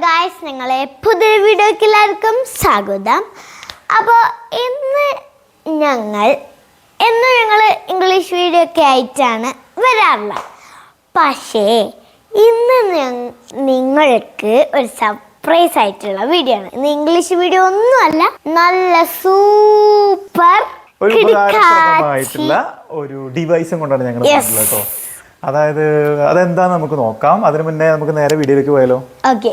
Guys നിങ്ങളെ പുതിയ വീഡിയോയ്ക്ക് എല്ലാവർക്കും സ്വാഗതം. അപ്പോൾ ഇന്ന് ഞങ്ങൾ ഇന്ന് ഞങ്ങൾ ഇംഗ്ലീഷ് വീഡിയോ ഒക്കെ ആയിട്ടാണ് വരാറുള്ളത്. പക്ഷേ ഇന്ന് നിങ്ങൾക്ക് ഒരു സർപ്രൈസ് ആയിട്ടുള്ള വീഡിയോ ആണ്. ഇന്ന് ഇംഗ്ലീഷ് വീഡിയോ ഒന്നുമല്ല നല്ല സൂപ്പർ ഒരു ഡിവൈസും കൊണ്ടാണ് ഞങ്ങൾ കേട്ടോ. അതായത് അതെന്താന്ന് നമുക്ക് നോക്കാം. അതിനു മുന്നേ നമുക്ക് നേരെ വീഡിയോയിലേക്ക് പോയാലോ? ഓക്കെ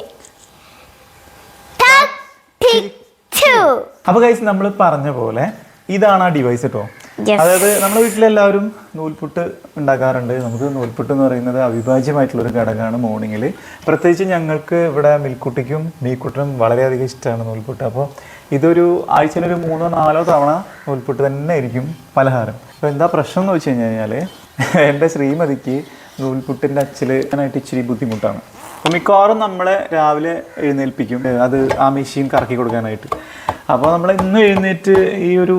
അപ്പൊ കൈസ് നമ്മൾ പറഞ്ഞ പോലെ ഇതാണ് ആ ഡിവൈസ് കേട്ടോ. അതായത് നമ്മുടെ വീട്ടിലെല്ലാവരും നൂൽപുട്ട് ഉണ്ടാക്കാറുണ്ട്. നമുക്ക് നൂൽപുട്ട് എന്ന് പറയുന്നത് അവിഭാജ്യമായിട്ടുള്ള ഒരു ഘടകമാണ് മോർണിംഗിൽ പ്രത്യേകിച്ച് ഞങ്ങൾക്ക് ഇവിടെ മിൽക്കുട്ടിക്കും മീക്കുട്ടിനും വളരെയധികം ഇഷ്ടമാണ് നൂൽപുട്ട്. അപ്പോൾ ഇതൊരു ആഴ്ചയിൽ ഒരു മൂന്നോ നാലോ തവണ നൂൽപുട്ട് തന്നെ ആയിരിക്കും പലഹാരം. അപ്പോൾ എന്താ പ്രശ്നം എന്ന് വെച്ച് കഴിഞ്ഞ് കഴിഞ്ഞാൽ എന്റെ ശ്രീമതിക്ക് നൂൽപുട്ടിന്റെ അച്ചിലായിട്ട് ഇച്ചിരി ബുദ്ധിമുട്ടാണ്. അപ്പോൾ മിക്കവാറും നമ്മളെ രാവിലെ എഴുന്നേൽപ്പിക്കും. അത് ആ മെഷീൻ കറക്കി കൊടുക്കാനായിട്ട്. അപ്പോൾ നമ്മൾ ഇന്ന് എഴുന്നേറ്റ് ഈ ഒരു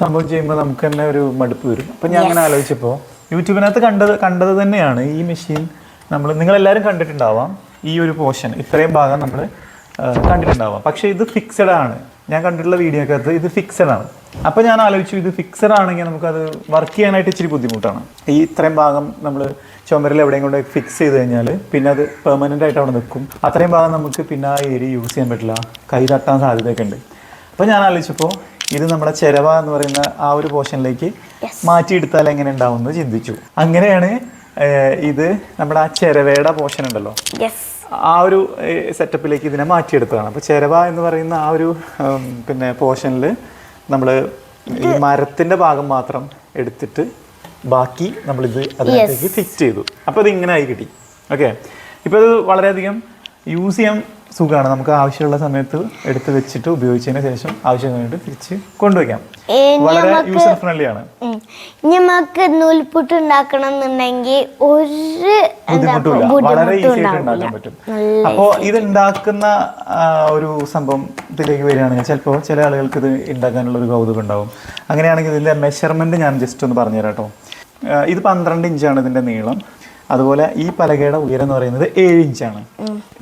സംഭവം ചെയ്യുമ്പോൾ നമുക്ക് തന്നെ ഒരു മടുപ്പ് വരും. അപ്പോൾ ഞാൻ അങ്ങനെ ആലോചിച്ചപ്പോൾ യൂട്യൂബിനകത്ത് കണ്ടത് കണ്ടത് തന്നെയാണ് ഈ മെഷീൻ നമ്മൾ നിങ്ങളെല്ലാവരും കണ്ടിട്ടുണ്ടാവാം ഈ ഒരു പോർഷൻ. ഇത്രയും ഭാഗം നമ്മൾ കണ്ടിട്ടുണ്ടാവാം. പക്ഷേ ഇത് ഫിക്സഡ് ആണ്. ഞാൻ കണ്ടിട്ടുള്ള വീഡിയോക്കകത്ത് ഇത് ഫിക്സഡ് ആണ്. അപ്പോൾ ഞാൻ ആലോചിച്ചു ഇത് ഫിക്സഡ് ആണെങ്കിൽ നമുക്കത് വർക്ക് ചെയ്യാനായിട്ട് ഇച്ചിരി ബുദ്ധിമുട്ടാണ്. ഈ ഇത്രയും ഭാഗം നമ്മൾ ചുമരിൽ എവിടെയും കൊണ്ട് ഫിക്സ് ചെയ്ത് കഴിഞ്ഞാൽ പിന്നെ അത് പെർമനന്റ് ആയിട്ട് അവിടെ നിൽക്കും. അത്രയും ഭാഗം നമുക്ക് പിന്നെ ആ ഏരിയ യൂസ് ചെയ്യാൻ പറ്റില്ല. കൈ തട്ടാൻ സാധ്യതയൊക്കെ ഉണ്ട്. അപ്പോൾ ഞാൻ ആലോചിച്ചപ്പോൾ ഇത് നമ്മുടെ ചെരവ എന്ന് പറയുന്ന ആ ഒരു പോർഷനിലേക്ക് മാറ്റിയെടുത്താൽ എങ്ങനെ ഉണ്ടാവും എന്ന് ചിന്തിച്ചു. അങ്ങനെയാണ് ഇത് നമ്മുടെ ആ ചെരവയുടെ പോർഷൻ ഉണ്ടല്ലോ. ആ ഒരു സെറ്റപ്പിലേക്ക് ഇതിനെ മാറ്റിയെടുത്തതാണ്. അപ്പോൾ ചെരവ എന്ന് പറയുന്ന ആ ഒരു പിന്നെ പോർഷനിൽ നമ്മൾ ഈ മരത്തിന്റെ ഭാഗം മാത്രം എടുത്തിട്ട് ബാക്കി നമ്മളിത് അതിനകത്തേക്ക് ഫിക്സ് ചെയ്തു. അപ്പോൾ ഇത് ഇങ്ങനെ ആയി കിട്ടി. ഓക്കെ ഇപ്പോൾ ഇത് വളരെയധികം യൂസ് ചെയ്യാൻ സുഖമാണ്. നമുക്ക് ആവശ്യമുള്ള സമയത്ത് എടുത്ത് വെച്ചിട്ട് ഉപയോഗിച്ചതിന് ശേഷം ആവശ്യം കഴിഞ്ഞിട്ട് തിരിച്ച് കൊണ്ടുവയ്ക്കാം. വളരെ യൂസർ ഫ്രണ്ട്ലി ആണ്. നമുക്ക് നൂൽപുട്ട് ഉണ്ടാക്കണം എന്നുണ്ടെങ്കിൽ ഒരു ബുദ്ധിമുട്ടില്ല വളരെ ഈസി ആയിട്ട് ഉണ്ടാക്കാൻ പറ്റും. അപ്പോൾ ഇത് ഉണ്ടാക്കുന്ന ഒരു സംഭവം ഇതിലേക്ക് വരികയാണെങ്കിൽ ചിലപ്പോൾ ചില ആളുകൾക്ക് ഇത് ഉണ്ടാക്കാനുള്ള ഒരു കൗതുകം ഉണ്ടാവും. അങ്ങനെയാണെങ്കിൽ ഇതിന്റെ മെഷർമെന്റ് ഞാൻ ജസ്റ്റ് ഒന്ന് പറഞ്ഞുതരാം കേട്ടോ. ഇത് പന്ത്രണ്ട് ഇഞ്ചാണ് ഇതിന്റെ നീളം. അതുപോലെ ഈ പലകയുടെ ഉയരം എന്ന് പറയുന്നത് ഏഴ് ഇഞ്ചാണ്.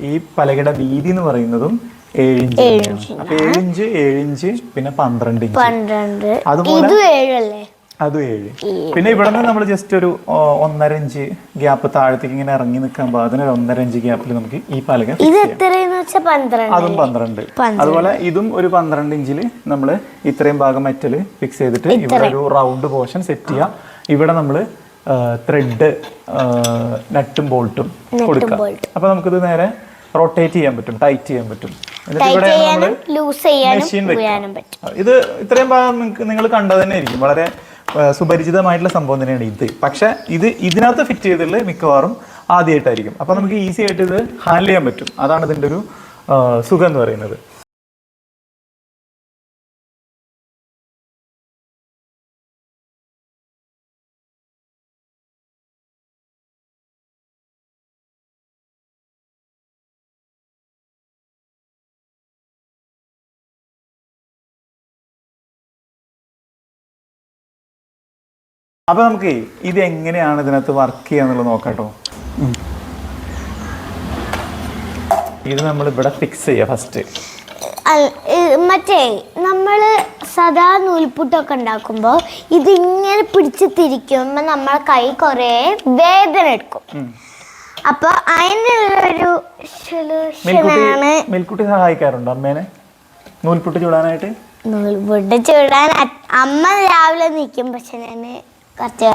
ഈ പലകയുടെ വീതി എന്ന് പറയുന്നതും ഏഴ് ഇഞ്ച്. തന്നെയാണ് അപ്പൊ ഏഴ് ഇഞ്ച് പിന്നെ പന്ത്രണ്ട് ഇഞ്ച്. പന്ത്രണ്ട്. അതുപോലെ ഇതും ഏഴല്ലേ? അതും ഏഴ്. പിന്നെ ഇവിടെ നിന്ന് നമ്മൾ ജസ്റ്റ് ഒരു ഓ, ഒന്നര ഇഞ്ച് ഗ്യാപ്പ് താഴത്തേക്ക് ഇങ്ങനെ ഇറങ്ങി നിൽക്കാൻ പാകത്തിന് ഒരു ഒന്നര ഇഞ്ച് ഗ്യാപ്പിൽ നമുക്ക് ഈ പലക fix ഇത് ചെയ്യാം. എത്രയെന്ന് വെച്ചാൽ പന്ത്രണ്ട്. അതും പന്ത്രണ്ട്. അതുപോലെ ഇതും ഒരു പന്ത്രണ്ട് ഇഞ്ചിൽ നമ്മൾ ഇത്രയും ഭാഗം മെറ്റൽ ഫിക്സ് ചെയ്തിട്ട് ഇവിടെ ഒരു റൗണ്ട് പോർഷൻ സെറ്റ് ചെയ്യാം. ഇവിടെ നമ്മൾ ത്രെഡ് നട്ടും ബോൾട്ടും കൊടുക്കാം. അപ്പൊ നമുക്കിത് നേരെ റൊട്ടേറ്റ് ചെയ്യാൻ പറ്റും ടൈറ്റ് ചെയ്യാൻ പറ്റും. ചെയ്യാനും ലൂസ് ചെയ്യാനും ഇത് ഇത്രയും ഭാഗം നിങ്ങൾ കണ്ടത് തന്നെ ആയിരിക്കും വളരെ സുപരിചിതമായിട്ടുള്ള സംഭവം തന്നെയാണ് ഇത്. പക്ഷെ ഇത് ഇതിനകത്ത് ഫിറ്റ് ചെയ്തിട്ടുള്ള മിക്കവാറും ആദ്യമായിട്ടായിരിക്കും. അപ്പൊ നമുക്ക് ഈസി ആയിട്ട് ഇത് ഹാൻഡിൽ ചെയ്യാൻ പറ്റും. അതാണ് ഇതിന്റെ ഒരു സുഖം എന്ന് പറയുന്നത്. അപ്പൊ നമുക്ക് ഇത് എങ്ങനെയാണ് ഇതിനകത്ത് വർക്ക് ചെയ്യാന്നുള്ളത് നോക്കാട്ടോ ഇത് നമ്മൾ ഇവിടെ ഫിക്സ് ചെയ്യാം ഫസ്റ്റ് മറ്റേ നമ്മൾ സദാ നൂൽപുട്ടൊക്കെ ഉണ്ടാക്കുമ്പോൾ ഇതിങ്ങനെ പിടിച്ച് തിരിക്കുമ്പോൾ നമ്മളെ കൈ കുറേ വേദന എടുക്കും. അപ്പൊ അതിനുള്ളൊരു സൊല്യൂഷനാണ് മിൽക്കുട്ടി സഹായിക്കാറുണ്ടോ അമ്മേനെ? നൂൽപുട്ട് ചൂടാനായിട്ട്? നൂൽപുട്ട് ചൂടാൻ അമ്മ രാവിലെ നിൽക്കും പക്ഷെ ഞാൻ കുറച്ച്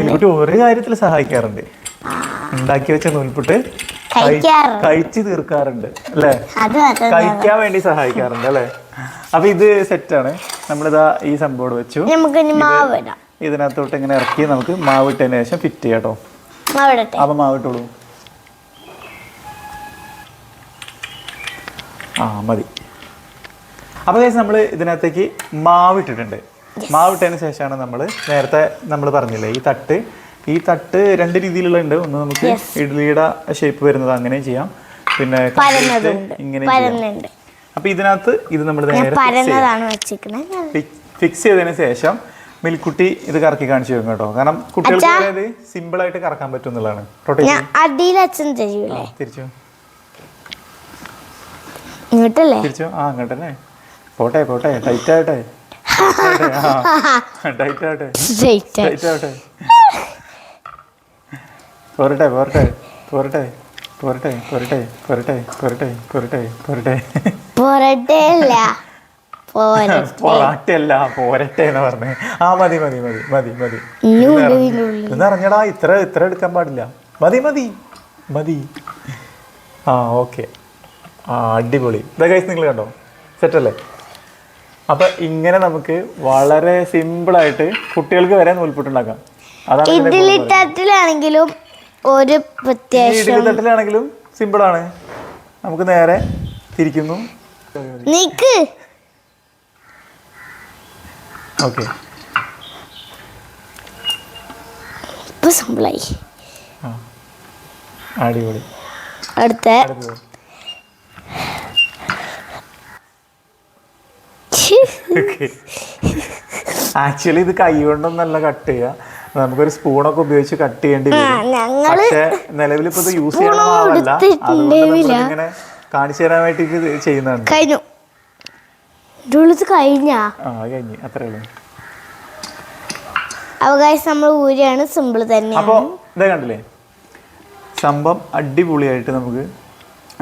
മിൽക്കുട്ടി ഒരു കാര്യത്തിൽ സഹായിക്കാറുണ്ട്. ഉണ്ടാക്കി വെച്ച നൂൽപുട്ട് കഴിച്ചു തീർക്കാറുണ്ട് അല്ലേ? കഴിക്കാൻ വേണ്ടി സഹായിക്കാറുണ്ട് അല്ലേ? അപ്പൊ ഇത് സെറ്റാണ്. നമ്മളിതാ ഈ സംഭവം വെച്ചു. മാവ് ഇതിനകത്തോട്ട് ഇങ്ങനെ ഇറക്കി നമുക്ക് മാവിട്ടതിന് ശേഷം ഫിറ്റ് ചെയ്യാട്ടോ മാവ് അപ്പൊ മാവിട്ടോളൂ ആ മതി. അപ്പോൾ നമ്മൾ ഇതിനകത്തേക്ക് മാവിട്ടിട്ടുണ്ട് മാവിട്ടതിന് ശേഷമാണ് നമ്മൾ നേരത്തെ നമ്മൾ പറഞ്ഞില്ലേ ഈ തട്ട്. ഈ തട്ട് രണ്ട് രീതിയിലുള്ള ഉണ്ട് ഒന്ന് നമുക്ക് ഇഡ്ലിയുടെ ഷേപ്പ് വരുന്നത് അങ്ങനെ ചെയ്യാം. പിന്നെ ഇങ്ങനെ അപ്പൊ ഇതിനകത്ത് ഇത് നമ്മൾ ഫിക്സ് ചെയ്തതിന് ശേഷം മിൽക്കുട്ടി ഇത് കറക്കി കാണിച്ചു തരും കേട്ടോ. കാരണം കുട്ടികൾക്ക് അതായത് സിമ്പിൾ ആയിട്ട് കറക്കാൻ പറ്റും എന്നുള്ളതാണ്. തിരിച്ചു. തിരിച്ചു. ആ അങ്ങോട്ടല്ലേ പോട്ടെ പോട്ടെ. ടൈറ്റ് ആവട്ടെ പോരട്ടെ പോരട്ടെ പോരട്ടെ പോരട്ടെ പോരട്ടെ പോരട്ടെ പോരട്ടെ പോരട്ടെ പോരട്ടെ പോരട്ടെ. അല്ല പോരട്ടെ. പോരട്ടെ എന്ന് പറഞ്ഞേ. ആ മതി മതി മതി മതി മതി. ഒന്ന് ഇത്ര ഇത്ര എടുക്കാൻ പാടില്ല. മതി മതി മതി. ആ ഓക്കെ. ആ അടിപൊളി. ഇതാ കഴിച്ച് നിങ്ങൾ കണ്ടോ? സെറ്റല്ലേ? അപ്പൊ ഇങ്ങനെ നമുക്ക് വളരെ സിമ്പിൾ ആയിട്ട് കുട്ടികൾക്ക് വരെ നൂൽപുട്ടുണ്ടാക്കാം. ഒരു സിമ്പിൾ ആണ്. നമുക്ക് നേരെ തിരിക്കുന്നു. അടിപൊളി. അടുത്ത. ആക്ച്വലി ഇത് കൈ കൊണ്ടൊന്നല്ല കട്ട് ചെയ്യുക നമുക്കൊരു സ്പൂണൊക്കെ ഉപയോഗിച്ച് കട്ട് ചെയ്യേണ്ടി വരും. പക്ഷേ നിലവിൽ ഇപ്പൊ ഇത് യൂസ് ചെയ്യണ അതുകൊണ്ട്. ഇങ്ങനെ കാണിച്ചു തരാനായിട്ട് ഇത് ചെയ്യുന്നതാണ് കഴിഞ്ഞു. കഴിഞ്ഞാ? ആ കഴിഞ്ഞ്. അത്രേ ഉള്ളൂ. അവകാശം നമ്മൾ ഊരിയാണ്. സിമ്പിൾ തന്നെ അപ്പോൾ ഇതേ കണ്ടില്ലേ? സംഭവം അടിപൊളിയായിട്ട് നമുക്ക്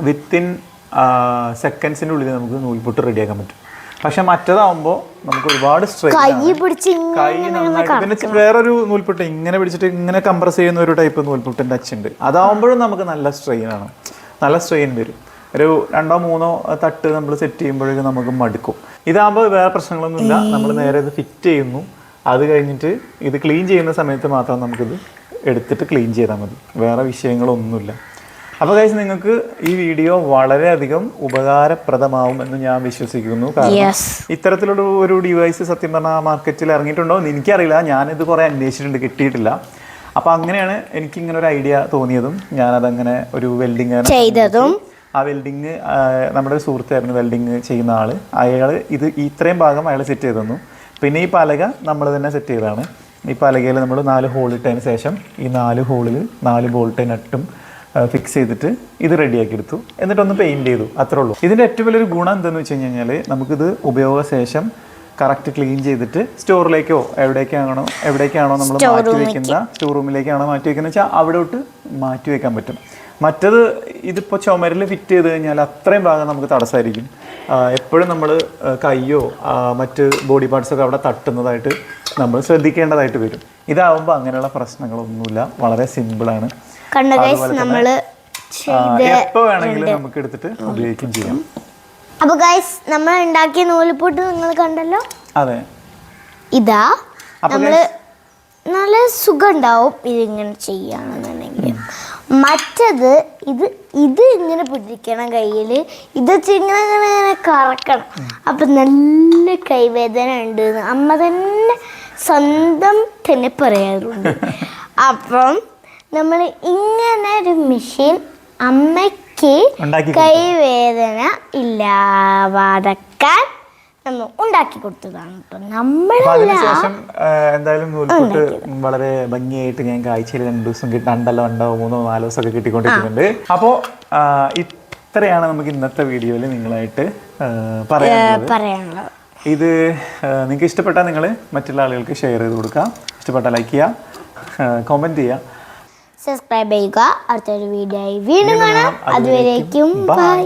വിത്തിൻ സെക്കൻഡ്സിന്റെ ഉള്ളിൽ നമുക്ക് നൂൽപുട്ട് റെഡിയാക്കാൻ പറ്റും. പക്ഷെ മറ്റേതാവുമ്പോൾ നമുക്ക് ഒരുപാട് പിന്നെ വേറൊരു നൂൽപുട്ട് ഇങ്ങനെ പിടിച്ചിട്ട് ഇങ്ങനെ കംപ്രസ് ചെയ്യുന്ന ഒരു ടൈപ്പ് നൂൽപുട്ടിന്റെ അച്ചുണ്ട്. അതാവുമ്പോഴും നമുക്ക് നല്ല സ്ട്രെയിൻ ആണ്. നല്ല സ്ട്രെയിൻ വരും. ഒരു രണ്ടോ മൂന്നോ തട്ട് നമ്മൾ സെറ്റ് ചെയ്യുമ്പോഴേക്കും നമുക്ക് മടുക്കും. ഇതാകുമ്പോൾ വേറെ പ്രശ്നങ്ങളൊന്നുമില്ല നമ്മൾ നേരെ ഇത് ഫിറ്റ് ചെയ്യുന്നു. അത് കഴിഞ്ഞിട്ട് ഇത് ക്ലീൻ ചെയ്യുന്ന സമയത്ത് മാത്രം നമുക്കിത് എടുത്തിട്ട് ക്ലീൻ ചെയ്താൽ മതി. വേറെ വിഷയങ്ങളൊന്നുമില്ല. അപ്പോൾ കഴിച്ച് നിങ്ങൾക്ക് ഈ വീഡിയോ വളരെയധികം ഉപകാരപ്രദമാവും എന്ന് ഞാൻ വിശ്വസിക്കുന്നു. കാരണം ഇത്തരത്തിലുള്ള ഒരു ഡിവൈസ് സത്യം പറഞ്ഞാൽ മാർക്കറ്റിൽ ഇറങ്ങിയിട്ടുണ്ടോ എന്ന് എനിക്കറിയില്ല. ഞാനിത് കുറേ അന്വേഷിച്ചിട്ടുണ്ട് കിട്ടിയിട്ടില്ല. അപ്പോൾ അങ്ങനെയാണ് എനിക്ക് ഇങ്ങനെ ഒരു ഐഡിയ തോന്നിയതും. ഞാനതങ്ങനെ ഒരു വെൽഡിങ് ചെയ്തതും. ആ വെൽഡിങ് നമ്മുടെ ഒരു സുഹൃത്തായിരുന്നു വെൽഡിങ് ചെയ്യുന്ന ആൾ. അയാൾ ഇത് ഇത്രയും ഭാഗം അയാൾ സെറ്റ് ചെയ്തു തന്നു പിന്നെ ഈ പലക നമ്മൾ തന്നെ സെറ്റ് ചെയ്തതാണ്. ഈ പലകയിൽ നമ്മൾ നാല് ഹോൾ ഇട്ടതിന് ശേഷം ഈ നാല് ഹോളിൽ നാല് ബോൾട്ട് നട്ടും ഫിക്സ് ചെയ്തിട്ട് ഇത് റെഡിയാക്കി എടുത്തു എന്നിട്ടൊന്ന് പെയിന്റ് ചെയ്തു. അത്രേ ഉള്ളൂ. ഇതിന്റെ ഏറ്റവും വലിയൊരു ഗുണം എന്താണെന്ന് വെച്ച് കഴിഞ്ഞാൽ നമുക്കിത് ഉപയോഗശേഷം കറക്റ്റ് ക്ലീൻ ചെയ്തിട്ട് സ്റ്റോറിലേക്കോ എവിടേക്കാണോ എവിടേക്കാണോ നമ്മൾ മാറ്റി വെക്കുന്ന സ്റ്റോർ റൂമിലേക്കാണോ മാറ്റി വെക്കുന്നത് വെച്ചാൽ അവിടോട്ട് മാറ്റി വെക്കാൻ പറ്റും. മറ്റത് ഇതിപ്പോൾ ചുമരിൽ ഫിറ്റ് ചെയ്ത് കഴിഞ്ഞാൽ അത്രയും ഭാഗം നമുക്ക് തടസ്സമായിരിക്കും എപ്പോഴും നമ്മൾ കയ്യോ മറ്റ് ബോഡി പാർട്സൊക്കെ അവിടെ തട്ടുന്നതായിട്ട് നമ്മൾ ശ്രദ്ധിക്കേണ്ടതായിട്ട് വരും. ഇതാവുമ്പോൾ അങ്ങനെയുള്ള പ്രശ്നങ്ങളൊന്നുമില്ല. വളരെ സിമ്പിളാണ് കണ്ട ഗൈസ് നമ്മൾ എപ്പോൾ വേണമെങ്കിലും നമുക്ക് എടുത്തിട്ട് ഉപയോഗിക്കുകയും ചെയ്യാം. അപ്പൊ ഗൈസ് നമ്മൾ ഉണ്ടാക്കിയ നൂലിപ്പൂട്ട് നിങ്ങൾ കണ്ടല്ലോ? അതെ. ഇതാ. നമ്മൾ നല്ല സുഖം ഉണ്ടാവും ഇതിങ്ങനെ ചെയ്യുകയാണെന്നുണ്ടെങ്കിൽ മറ്റത് ഇത് ഇത് ഇങ്ങനെ പിടിക്കണം കയ്യിൽ ഇത് വെച്ച് ഇങ്ങനെ ഇങ്ങനെ ഇങ്ങനെ കറക്കണം. അപ്പം നല്ല കൈവേദന ഉണ്ട് അമ്മ തന്നെ സ്വന്തം തന്നെ പറയാറുണ്ട്. അപ്പം നമ്മൾ ഇങ്ങനെ ഒരു മെഷീൻ അമ്മയ്ക്ക് കൈവേദന ഇല്ലാതാക്കാൻ നമ്മൾ ഉണ്ടാക്കി കൊടുത്തതാണ് നമ്മൾ അതിനുശേഷം എന്തായാലും നൂൽപുട്ട് വളരെ ഭംഗിയായിട്ട് ഞാൻ ആഴ്ചയിൽ രണ്ട് ദിവസം രണ്ടല്ലോ രണ്ടോ മൂന്നോ നാലോ ദിവസമൊക്കെ കിട്ടിക്കൊണ്ടിരിക്കുന്നുണ്ട്. അപ്പോൾ ഇത്രയാണ് നമുക്ക് ഇന്നത്തെ വീഡിയോയിൽ നിങ്ങളായിട്ട് പറയാനുള്ളത്. പറയാനുള്ളത്. ഇത് നിങ്ങൾക്ക് ഇഷ്ടപ്പെട്ടാൽ നിങ്ങൾ മറ്റുള്ള ആളുകൾക്ക് ഷെയർ ചെയ്ത് കൊടുക്കുക ഇഷ്ടപ്പെട്ടാൽ ലൈക്ക് ചെയ്യുക കോമെന്റ് ചെയ്യുക. സബ്സ്ക്രൈബ് ചെയ്യുക. അടുത്തൊരു വീഡിയോ ആയി വീണ്ടും കാണാം. അതുവരേക്കും അതുവരേക്കും ബൈ